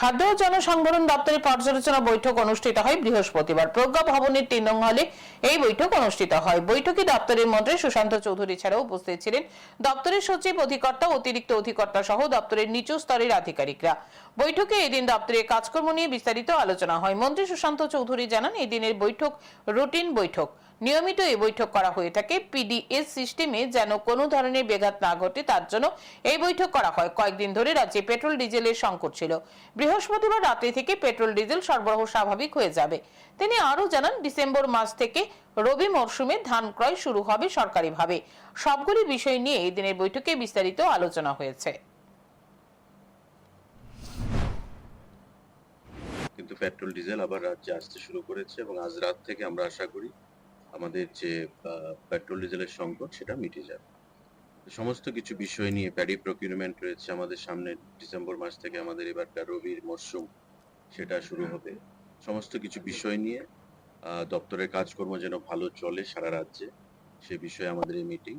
খাদ্য ও জনসংবরণ দপ্তরের পর্যালোচনা বৈঠক অনুষ্ঠিত হয় বৃহস্পতিবার। প্রজ্ঞা ভবনের তিন নং হলে এই বৈঠক অনুষ্ঠিত হয়। বৈঠকে দপ্তরের মন্ত্রী সুশান্ত চৌধুরী ছাড়াও উপস্থিত ছিলেন দপ্তরের সচিব, অধিকর্তা, অতিরিক্ত অধিকর্তা সহ দপ্তরের নিচু স্তরের আধিকারিকরা। বৈঠকে এদিন দপ্তরের কাজকর্ম নিয়ে বিস্তারিত আলোচনা হয়। মন্ত্রী সুশান্ত চৌধুরী জানান, এই দিনের বৈঠক রুটিন বৈঠক। নিয়মিত এই বৈঠক করা হয়ে থাকে। পিডিএস সিস্টেমে যেন কোনো ধরনের বেঘাত না ঘটে, তার জন্য এই বৈঠক করা হয়। কয়েকদিন ধরে রাজ্যে পেট্রোল, ডিজেলের সংকট ছিল। বৃহস্পতিবার রাত্রি থেকে পেট্রোল, ডিজেল সরবরাহ স্বাভাবিক হয়ে যাবে। তিনি আরও জানান, ডিসেম্বর মাস থেকে রবি মরশুমে ধান ক্রয় শুরু হবে সরকারিভাবে। সবগুলি বিষয় নিয়ে এই দিনের বৈঠকে বিস্তারিত আলোচনা হয়েছে। কিন্তু পেট্রোল, ডিজেল আবার রাজ্যে আসতে শুরু করেছে এবং আজ রাত থেকে আমরা আশা করি আমাদের যে পেট্রোল ডিজেলের সংকট সেটা মিটে যাবে। সমস্ত কিছু বিষয় নিয়ে প্যাডি প্রকিউরমেন্ট রয়েছে আমাদের সামনে ডিসেম্বর মাস থেকে আমাদের এবারকার রবির মরশুম সেটা শুরু হবে। সমস্ত কিছু বিষয় নিয়ে দপ্তরের কাজকর্ম যেন ভালো চলে সারা রাজ্যে সে বিষয়ে আমাদের এই মিটিং